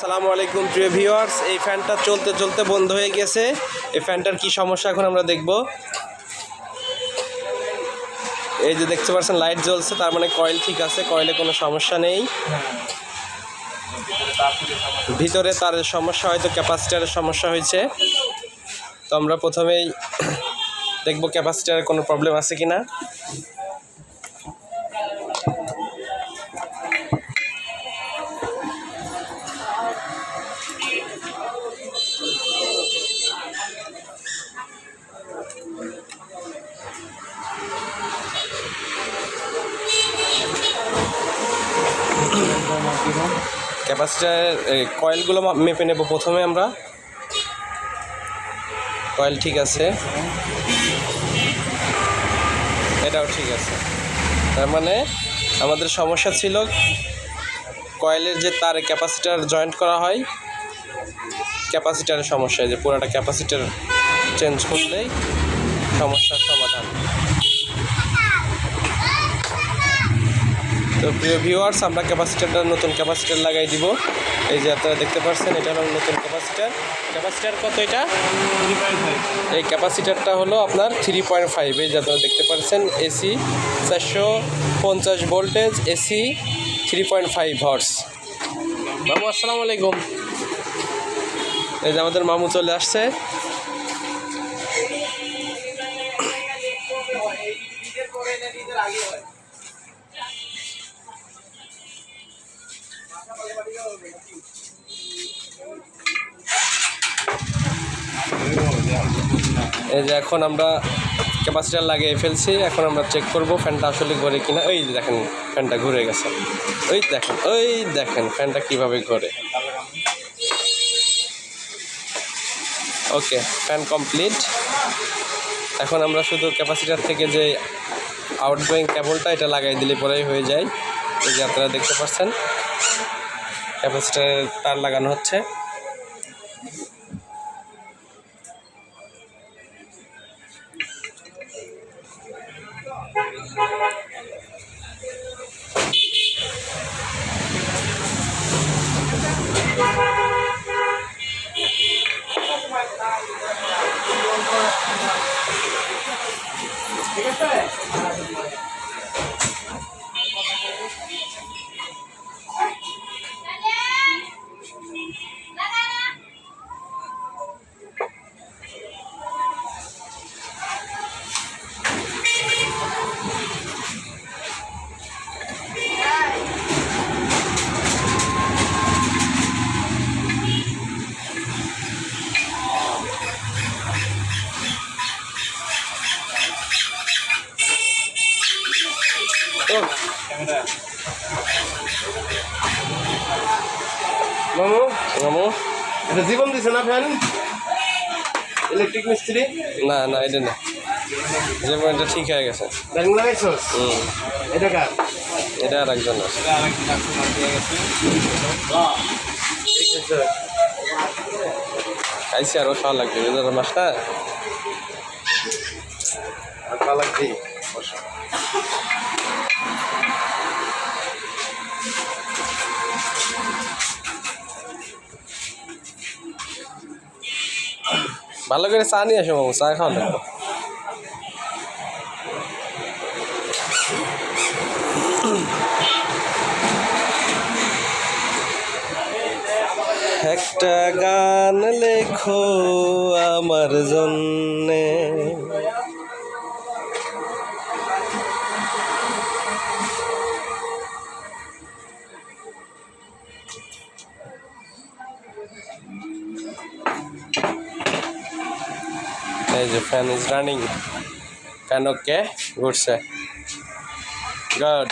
আসসালামু আলাইকুম, প্রিয় ভিউয়ার্স। এই ফ্যানটা চলতে চলতে বন্ধ হয়ে গেছে। এই ফ্যানটার কি সমস্যা এখন আমরা দেখব। এই যে দেখতে পাচ্ছেন, লাইট জ্বলছে, তার মানে কয়েল ঠিক আছে, কয়েলে কোনো সমস্যা নেই। ভিতরে তার সমস্যা হয়তো ক্যাপাসিটারের সমস্যা হয়েছে। তো আমরা প্রথমেই দেখব ক্যাপাসিটারের কোনো প্রবলেম আছে কি না ক্যাপাসিটারের কয়েলগুলো মেপে নেব প্রথমে আমরা। কয়েল ঠিক আছে। এটাও ঠিক আছে। তার মানে আমাদের সমস্যা ছিল কয়েলের যে তার ক্যাপাসিটার জয়েন্ট করা হয়, ক্যাপাসিটারের সমস্যা যে পুরোটা ক্যাপাসিটার চেঞ্জ করলেই সমস্যার সমাধান। তো প্রিয় ভিউয়ার্স আমরা ক্যাপাসিটারটা নতুন ক্যাপাসিটার লাগাই দিব। এই যে আপনারা দেখতে পাচ্ছেন, এটা হলো নতুন ক্যাপাসিটার ক্যাপাসিটার কত এটা? এই ক্যাপাসিটারটা হলো আপনার থ্রি পয়েন্ট ফাইভ এই যে আপনারা দেখতে পাচ্ছেন এসি চারশো পঞ্চাশ voltage AC three point five horse মামু, আসসালামু আলাইকুম। এই যে আমাদের মামু চলে আসছে। এই যে এখন আমরা ক্যাপাসিটার লাগিয়ে ফেলছি, এখন আমরা চেক করব ফ্যানটা আসলে ঘোরে কিনা। ওই দেখেন, ফ্যানটা ঘুরে গেছে। ওই দেখেন ওই দেখেন, ফ্যানটা কীভাবে ঘোরে। ওকে ফ্যান কমপ্লিট এখন আমরা শুধু ক্যাপাসিটার থেকে যে আউটগোয়িং কেবলটা এটা লাগাই দিলে পরেই হয়ে যায়। এই যে আপনারা দেখতে পাচ্ছেন। ক্যাপাসিটারের তার লাগানো হচ্ছে। মামু? মামু? এটা জীবন দিছে না ফ্যান? ইলেকট্রিক মিস্ত্রি? না না এটা না। যেমন এটা ঠিক হয়ে গেছে। ব্যাং লাগাইছস হুম। এটা কার? এটা আর একজন আছে ঠিক আছে খাইছি আরও খাওয়া লাগবে। না আর পালাক দি ভালো করে চা নিয়ে আসো মামু চা খাওয়া লাগবে। একটা গান লেখো আমার জন্যে। এই যে ফ্যান ইজ রানিং কেন কে ঘুরছে গুড